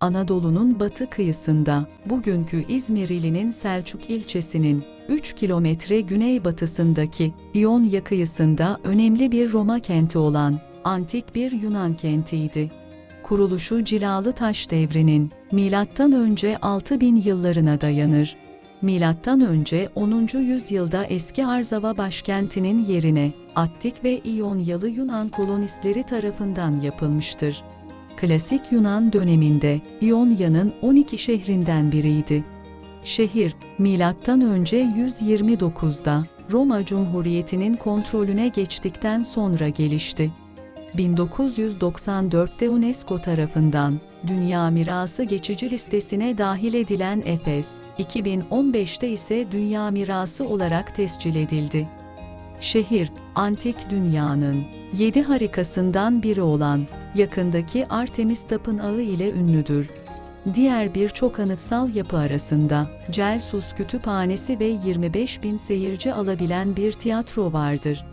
Anadolu'nun batı kıyısında, bugünkü İzmir ilinin Selçuk ilçesinin 3 kilometre güneybatısındaki İonya kıyısında önemli bir Roma kenti olan antik bir Yunan kentiydi. Kuruluşu Cilalı Taş devrinin milattan önce 6000 yıllarına dayanır. Milattan önce 10. yüzyılda eski Arzava başkentinin yerine Attik ve İyonyalı Yunan kolonistleri tarafından yapılmıştır. Klasik Yunan döneminde İonya'nın 12 şehrinden biriydi. Şehir, milattan önce 129'da Roma Cumhuriyeti'nin kontrolüne geçtikten sonra gelişti. 1994'te UNESCO tarafından Dünya Mirası geçici listesine dahil edilen Efes, 2015'te ise Dünya Mirası olarak tescil edildi. Şehir, antik dünyanın yedi harikasından biri olan yakındaki Artemis Tapınağı ile ünlüdür. Diğer birçok anıtsal yapı arasında Celsus Kütüphanesi ve 25 bin seyirci alabilen bir tiyatro vardır.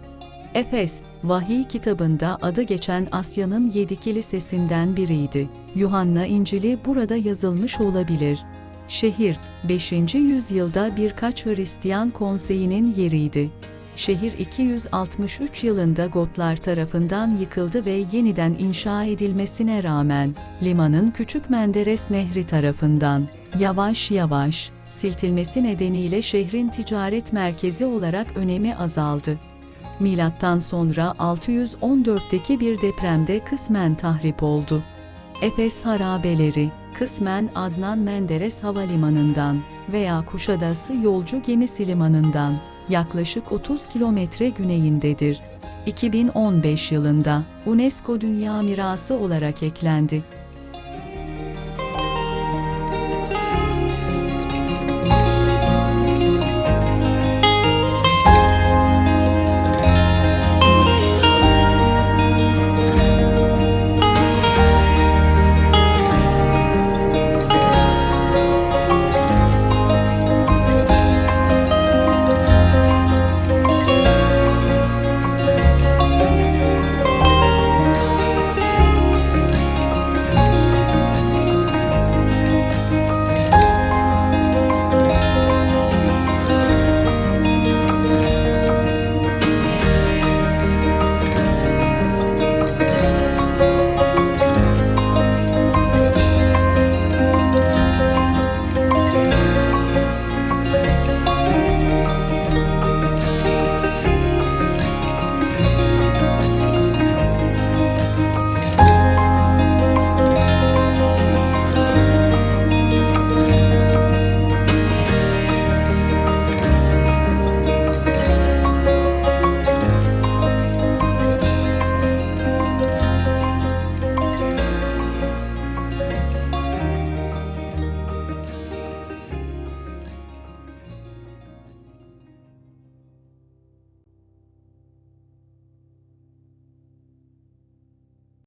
Efes, Vahiy kitabında adı geçen Asya'nın yedi kilisesinden biriydi. Yuhanna İncil'i burada yazılmış olabilir. Şehir, 5. yüzyılda birkaç Hristiyan konseyinin yeriydi. Şehir 263 yılında Gotlar tarafından yıkıldı ve yeniden inşa edilmesine rağmen, limanın Küçük Menderes Nehri tarafından yavaş yavaş siltilmesi nedeniyle şehrin ticaret merkezi olarak önemi azaldı. Milattan sonra 614'teki bir depremde kısmen tahrip oldu. Efes harabeleri, kısmen Adnan Menderes Havalimanı'ndan veya Kuşadası Yolcu Gemisi Limanı'ndan yaklaşık 30 kilometre güneyindedir. 2015 yılında UNESCO Dünya Mirası olarak eklendi.